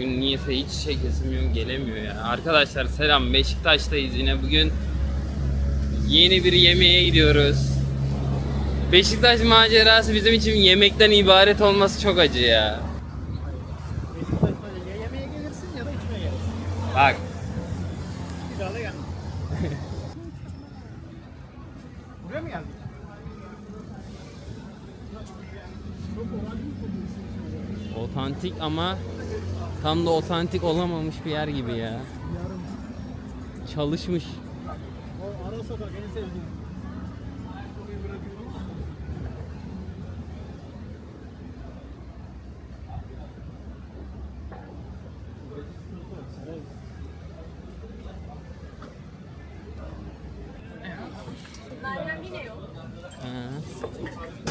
Bugün niyeyse hiç şey kesilmiyor, gelemiyor ya. Arkadaşlar selam, Beşiktaş'tayız yine. Bugün yeni bir yemeğe gidiyoruz. Beşiktaş macerası bizim için yemekten ibaret olması çok acı ya. Beşiktaş'ta ya yemeğe gelirsin ya da içmeye gelirsin. Bak, Bir daha da. Buraya mı geldin? otantik ama tam da otantik olamamış bir yer gibi ya. Çalışmış. O ara sokak en sevdiğim.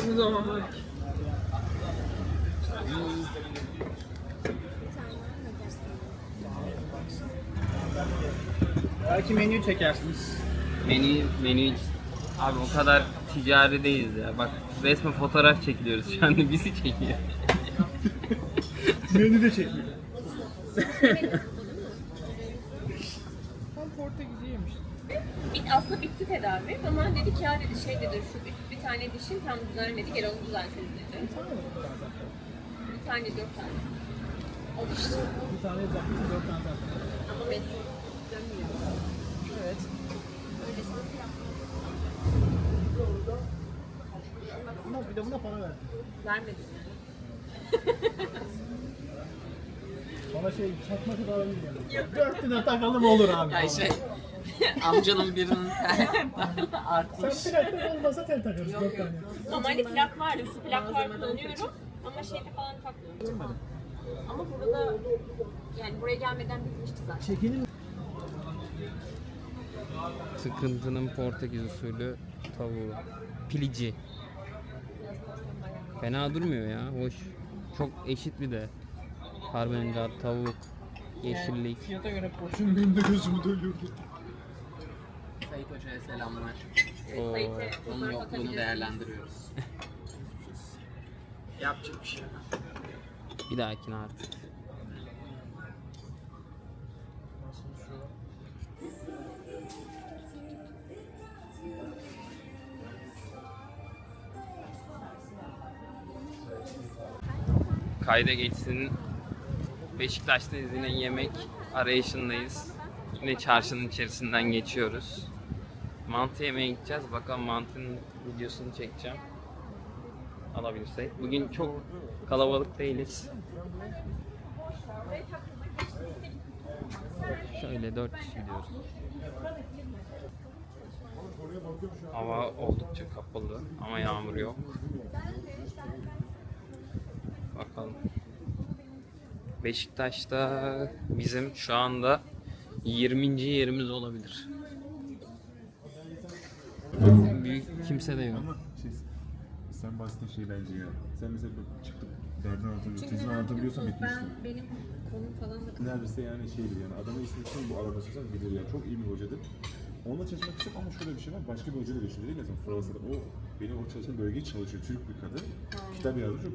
Bu zaman bak. Belki menü çekersiniz. Menü, menü Abi o kadar ticari değiliz ya. Bak resmen fotoğraf çekiliyoruz şu anda bizi çekiyor. menü de çekiyor. Tam Portekizciymiş. Bit, aslında bitti tedavi. Ama dedi ki ya dedi şey dedi şu üst bir tane dişin tam düzenledi gel onu düzeltelim dedi. Bir tane dört tane. O diş. Bir tane dört tane zaten. Ama ben dönmüyor. Evet. Buna para ver. Vermedim yani. Bana şey çakma kadar değil yani. Dört lira takalım olur abi. Ya şey amcanın birinin artmış. Sen plakta olmasa tel takarız dört tane. Ama hani plak vardı. Su plak var kullanıyorum. Ama şeyde falan takmıyorum. Ama burada yani buraya gelmeden bitmişti zaten. Çekinin Sıkıntının Portekiz usulü tavuğu. Pilici. Fena durmuyor ya. Hoş. Çok eşit bir de. Karbonhidrat, tavuk, yeşillik. fiyata göre porsiyon benim de gözümü doyurdu. Sayit Hoca'ya selamlar. Oo. Onun yokluğunu değerlendiriyoruz. Yapacak bir şey yok. Bir dahakine artık. Kayda geçsin. Beşiktaş'tayız yine yemek arayışındayız. Yine çarşının içerisinden geçiyoruz. Mantı yemeye gideceğiz. Bakalım mantının videosunu çekeceğim. Alabilirsek. Bugün çok kalabalık değiliz. Şöyle 4 kişi gidiyoruz. Hava oldukça kapalı ama yağmur yok. Bakalım. Beşiktaş'ta bizim şu anda 20. yerimiz olabilir. Büyük kimse de yok. Ama şey, sen bahsettin şey bence ya. Sen mesela bak çıktık derdini anlatabiliyorsun, tezini anlatabiliyorsan bitmişsin. benim konum falan da Neredeyse yani şeydir yani adamı istiyorsan bu araba sorsan bilir yani çok iyi bir hocadır. Onunla çalışmak istedim ama şöyle bir şey var başka bir hoca da geçiyor değil mi? Mesela Fransa'da o benim o çalışan bölgeye çalışıyor. Türk bir kadın. Kitap yazmış çok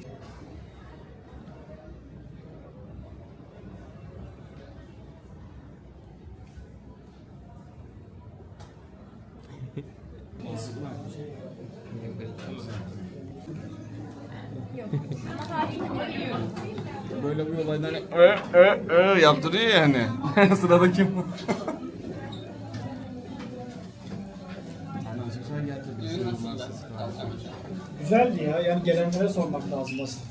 Böyle bir olaydan ö ö ö yaptırıyor yani. Sırada kim? Güzeldi ya. Yani gelenlere sormak lazım aslında.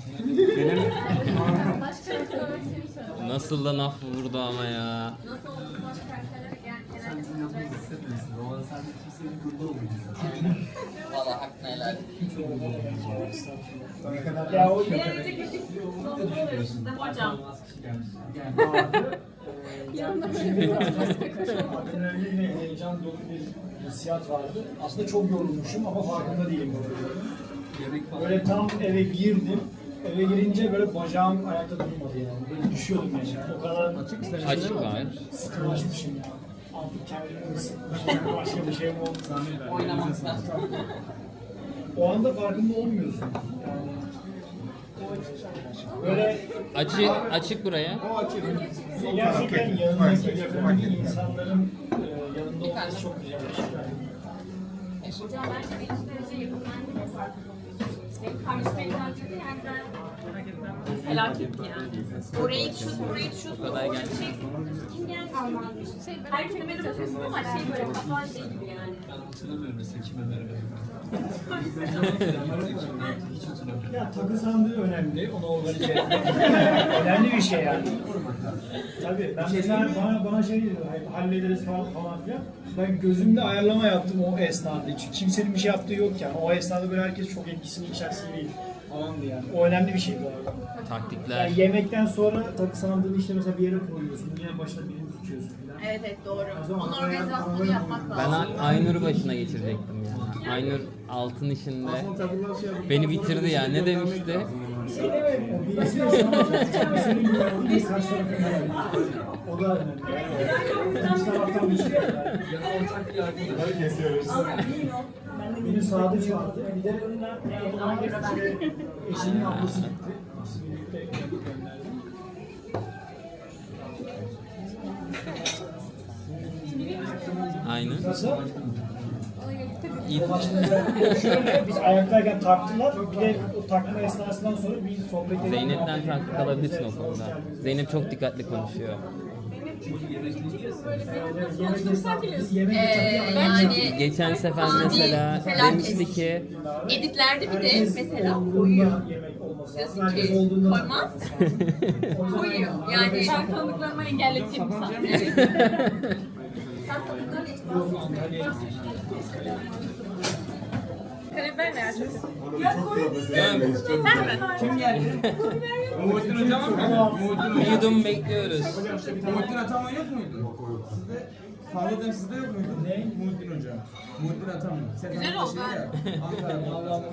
Nasıl da laf vurdu ama ya. Valla hakkını helal. Ya o bir heyecan dolu bir hissiyat vardı. Aslında çok yorulmuşum ama farkında değilim. Böyle tam eve girdim. Eve girince böyle bacağım ayakta durmadı yani. Böyle düşüyordum yani. O kadar açık Açık sıkılaşmışım ya. Artık kendimi ısıtmışım. Başka bir şey mi oldu. Oynamaktan. O anda farkında olmuyorsun. Yani Böyle Açık, açık buraya. gerçekten yanındaki yakındaki insanların e, yanında olması çok güzel bir şey. Hocam bence birinci derece yakınlandı ve farkında. Benim kardeşim evlendi yani ben felaket yani. Buraya düşüyorsun. Kolay orada gelsin. Şey, kim geldi? Şey, herkese merhaba diyorsun ama şey böyle kafan şey gibi yani. Ya takı sandığı önemli, onu organize etmek. önemli bir şey yani. Tabii ben mesela bana, bana şey diyor, hallederiz falan, falan filan. Ben gözümde ayarlama yaptım o esnada. Çünkü kimsenin bir şey yaptığı yok yani. O esnada böyle herkes çok etkisinin içerisinde değil falandı yani. O önemli bir şey bu arada. Taktikler. Yani yemekten sonra takı sandığını işte mesela bir yere koyuyorsun, yine başına birini tutuyorsun falan. Evet evet doğru. O zaman Onun oraya yapmak Ben lazım. A- Aynur'u başına geçirecektim ya. Aynur altın işinde beni bitirdi ya. Ne demişti? O birisi de sana senin gibi yaptığı bir. O da önemli. İki taraftan bir şey. Benim sadıç vardı. Bir de işte eşimin ablası gitti. Nasıl birlikte. Nasıl? Şöyle biz ayaktayken taktılar. Bir de o takma esnasından sonra bir sohbet edelim. Zeynep'ten taktik alabilirsin o konuda. Zeynep çok dikkatli konuşuyor. Ee, yani Geçen sefer Ani mesela felaket. demişti ki editlerde bir de mesela koyuyor. Diyorsun ki koymaz. Koyuyor. Yani ben tanıdıklarımı engelleteyim. Sen tanıdıklarını Yok, Antalya'ya Karabiber ne. Sen mi? kim geldi? Muhittin hocam mı? Muhittin Bir yudum bekliyoruz. Muhittin Ataman yok muydu? Sizde Sağlık'ta sizde yok muydu? Ne? Muhittin Hoca. Muhittin Ataman. Sen Güzel oldu şey ya, Ankara'da.